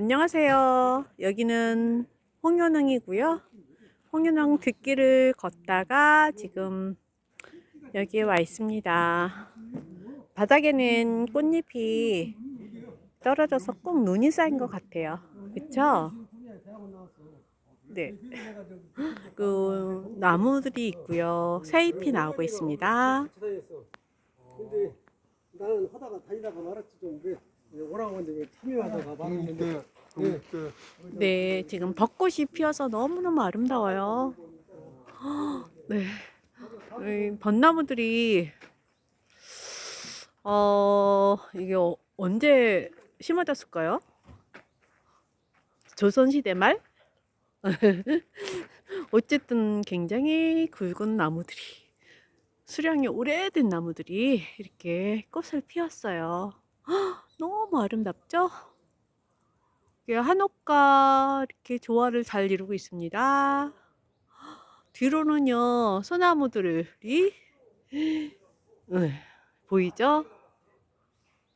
안녕하세요. 여기는 홍현웅이고요. 홍현웅 듣기를 걷다가 지금 여기에 와 있습니다. 바닥에는 꽃잎이 떨어져서 꼭 눈이 쌓인 것 같아요. 그쵸? 네. 그 나무들이 있고요. 새잎이 나오고 있습니다. 다녔어. 근데 나는 하다가 다니다가 말았지 좀 참여하다가 말았는데 국립대 국립대 네, 지금 벚꽃이 피어서 너무너무 아름다워요. 네. 이 벚나무들이, 어, 이게 어- 언제 심어졌을까요? 조선시대 말? 어쨌든 굉장히 굵은 나무들이, 수령이 오래된 나무들이 이렇게 꽃을 피웠어요. 아름답죠? 이게 한옥과 이렇게 조화를 잘 이루고 있습니다. 뒤로는요, 소나무들이, 네, 보이죠?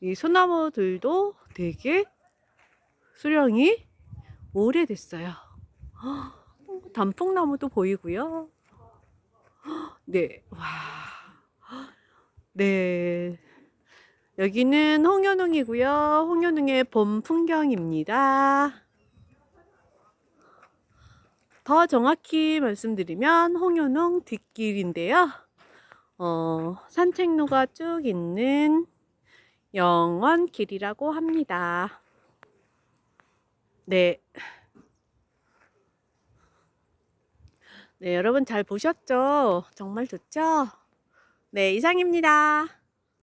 이 소나무들도 되게 수령이 오래됐어요. 단풍나무도 보이고요. 네, 와. 네. 여기는 홍현웅이고요. 홍현웅의 봄 풍경입니다. 더 정확히 말씀드리면 홍현웅 뒷길인데요. 어, 산책로가 쭉 있는 영원길이라고 합니다. 네. 네, 여러분 잘 보셨죠? 정말 좋죠? 네, 이상입니다.